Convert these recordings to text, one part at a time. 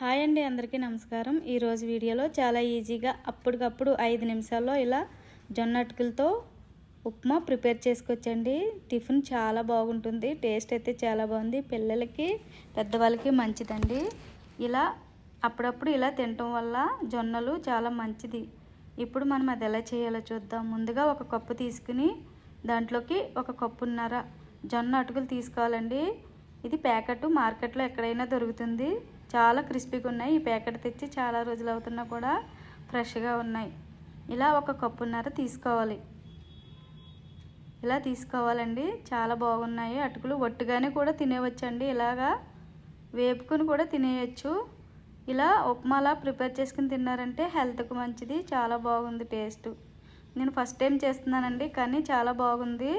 Hi అండి అందరికీ నమస్కారం. ఈరోజు వీడియోలో చాలా ఈజీగా అప్పటికప్పుడు ఐదు నిమిషాల్లో ఇలా జొన్న అటుకులతో ఉప్మా ప్రిపేర్ చేసుకోవచ్చండి టిఫిన్ చాలా బాగుంటుంది టేస్ట్ అయితే చాలా బాగుంది. పిల్లలకి పెద్దవాళ్ళకి మంచిదండి. ఇలా అప్పుడప్పుడు ఇలా తినటం వల్ల జొన్నలు చాలా మంచిది. ఇప్పుడు మనం అది ఎలా చేయాలో చూద్దాం. ముందుగా ఒక కప్పు తీసుకుని దాంట్లోకి ఒక కప్పున్నర జొన్న అటుకులు తీసుకోవాలండి. ఇది ప్యాకెట్ మార్కెట్లో ఎక్కడైనా దొరుకుతుంది. చాలా క్రిస్పీగా ఉన్నాయి. ఈ ప్యాకెట్ తెచ్చి చాలా రోజులు అవుతున్నా కూడా ఫ్రెష్గా ఉన్నాయి. ఇలా ఒక కప్పున్నర తీసుకోవాలి. ఇలా తీసుకోవాలండి. చాలా బాగున్నాయి. అటుకులు ఒట్టుగానే కూడా తినేవచ్చండి. ఇలాగా వేపుకుని కూడా తినేయచ్చు. ఇలా ఉప్మాలా ప్రిపేర్ చేసుకుని తిన్నారంటే హెల్త్కు మంచిది. చాలా బాగుంది టేస్ట్. నేను ఫస్ట్ టైం చేస్తున్నానండి కానీ చాలా బాగుంది.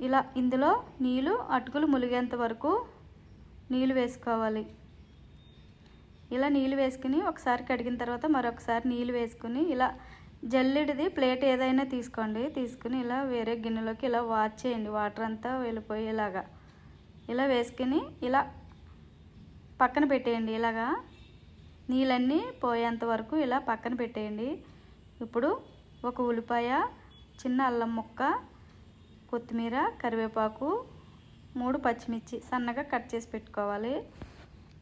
ఇలా ఇందులో నీళ్ళు అటుకులు ములిగేంత వరకు నీళ్ళు వేసుకోవాలి. ఇలా నీళ్ళు వేసుకుని ఒకసారి కడిగిన తర్వాత మరొకసారి నీళ్ళు వేసుకుని ఇలా జల్లెడిది ప్లేట్ ఏదైనా తీసుకోండి. తీసుకుని ఇలా వేరే గిన్నెలోకి ఇలా వాచ్ చేయండి. వాటర్ అంతా వెళ్ళిపోయేలాగా. ఇలా వేసుకుని ఇలా పక్కన పెట్టేయండి. ఇలాగా నీళ్ళన్నీ పోయేంత వరకు ఇలా పక్కన పెట్టేయండి. ఇప్పుడు ఒక ఉల్లిపాయ చిన్న అల్లం ముక్క కొత్తిమీర కరివేపాకు మూడు పచ్చిమిర్చి సన్నగా కట్ చేసి పెట్టుకోవాలి.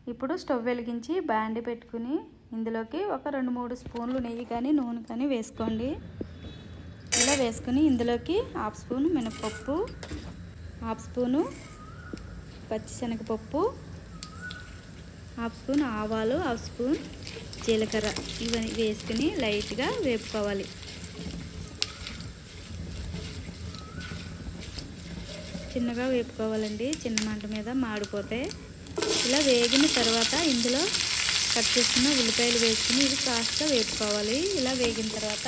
ఇప్పుడు స్టవ్ వెలిగించి బాండి పెట్టుకుని ఇందులోకి ఒక రెండు మూడు స్పూన్లు నెయ్యి కానీ నూనె కానీ వేసుకోండి. ఇలా వేసుకుని ఇందులోకి హాఫ్ స్పూన్ మినపప్పు హాఫ్ స్పూను పచ్చిశనగపప్పు హాఫ్ స్పూన్ ఆవాలు హాఫ్ స్పూన్ జీలకర్ర. ఇవన్నీ వేసుకుని లైట్గా వేపుకోవాలి. చిన్నగా వేపుకోవాలండి. చిన్న మంట మీద మాడిపోతే ఇలా వేగిన తర్వాత ఇందులో కట్ చేసుకున్న ఉల్లిపాయలు వేసుకుని ఇది కాస్త వేపుకోవాలి. ఇలా వేగిన తర్వాత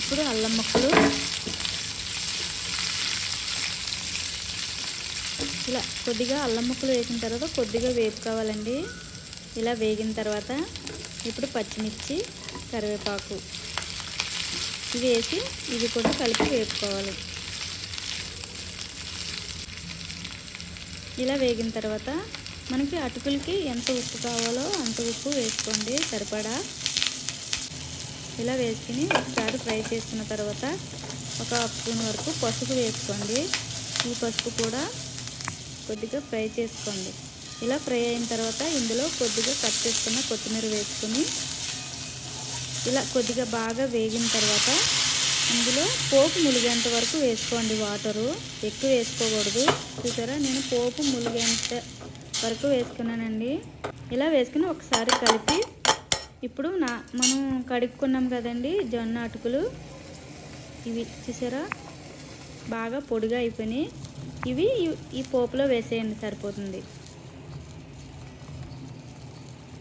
ఇప్పుడు అల్లం ముక్కలు ఇలా కొద్దిగా అల్లం ముక్కలు వేసిన తర్వాత కొద్దిగా వేపుకోవాలండి. ఇలా వేగిన తర్వాత ఇప్పుడు పచ్చిమిర్చి కరివేపాకు ఇవి వేసి ఇవి కూడా కలిపి వేపుకోవాలి. ఇలా వేగిన తర్వాత మనకి అటుకులకి ఎంత ఉప్పు కావాలో అంత ఉప్పు వేసుకోండి సరిపడా? ఇలా వేసుకుని ఒకసారి ఫ్రై చేసుకున్న తర్వాత ఒక హాఫ్ స్పూన్ వరకు పసుపు వేసుకోండి. ఈ పసుపు కూడా కొద్దిగా ఫ్రై చేసుకోండి. ఇలా ఫ్రై అయిన తర్వాత ఇందులో కొద్దిగా కట్ చేసుకున్న కొత్తిమీర వేసుకొని ఇలా కొద్దిగా బాగా వేగిన తర్వాత ఇందులో పోపు ములిగేంత వరకు వేసుకోండి వాటరు. ఎక్కువ వేసుకోకూడదు. చూసారా? నేను పోపు ములిగేంత వరకు వేసుకున్నానండి. ఇలా వేసుకుని ఒకసారి కలిపి ఇప్పుడు నా మనం కడుక్కున్నాం కదండి జొన్న అటుకులు. ఇవి చూసారా? బాగా పొడిగా అయిపోయినాయి. ఇవి ఈ పోపులో వేసేయండి సరిపోతుంది.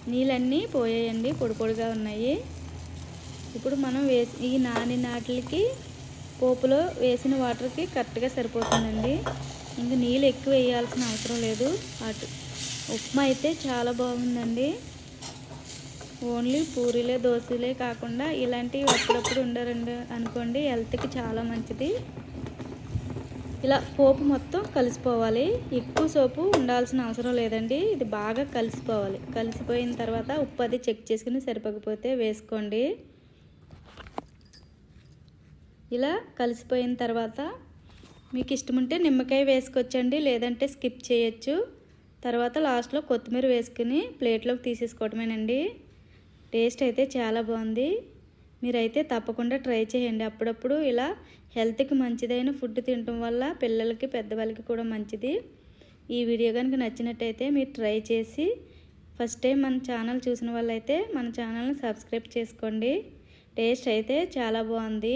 నీళ్ళన్నీ పోయేయండి పొడి పొడిగా ఉన్నాయి. ఇప్పుడు మనం వేసి ఈ నాని నాటికి పోపులో వేసిన వాటర్కి కరెక్ట్గా సరిపోతుందండి. ఇంక నీళ్ళు ఎక్కువ వేయాల్సిన అవసరం లేదు. అటు ఉప్మా అయితే చాలా బాగుందండి. ఓన్లీ పూరీలే దోశలే కాకుండా ఇలాంటివి అప్పుడప్పుడు ఉండరండి అనుకోండి హెల్త్కి చాలా మంచిది. ఇలా పోపు మొత్తం కలిసిపోవాలి. ఎక్కువ సోపు ఉండాల్సిన అవసరం లేదండి. ఇది బాగా కలిసిపోవాలి. కలిసిపోయిన తర్వాత ఉప్పు అది చెక్ చేసుకుని సరిపోకపోతే వేసుకోండి. ఇలా కలిసిపోయిన తర్వాత మీకు ఇష్టం ఉంటే నిమ్మకాయ వేసుకొచ్చండి లేదంటే స్కిప్ చేయొచ్చు. తర్వాత లాస్ట్లో కొత్తిమీర వేసుకుని ప్లేట్లోకి తీసేసుకోవటమేనండి. టేస్ట్ అయితే చాలా బాగుంది. మీరైతే తప్పకుండా ట్రై చేయండి. అప్పుడప్పుడు ఇలా హెల్త్కి మంచిదైన ఫుడ్ తినటం వల్ల పిల్లలకి పెద్దవాళ్ళకి కూడా మంచిది. ఈ వీడియో కనుక నచ్చినట్టయితే మీరు ట్రై చేసి ఫస్ట్ టైం మన ఛానల్ చూసిన వాళ్ళైతే మన ఛానల్ని సబ్స్క్రైబ్ చేసుకోండి. టేస్ట్ అయితే చాలా బాగుంది.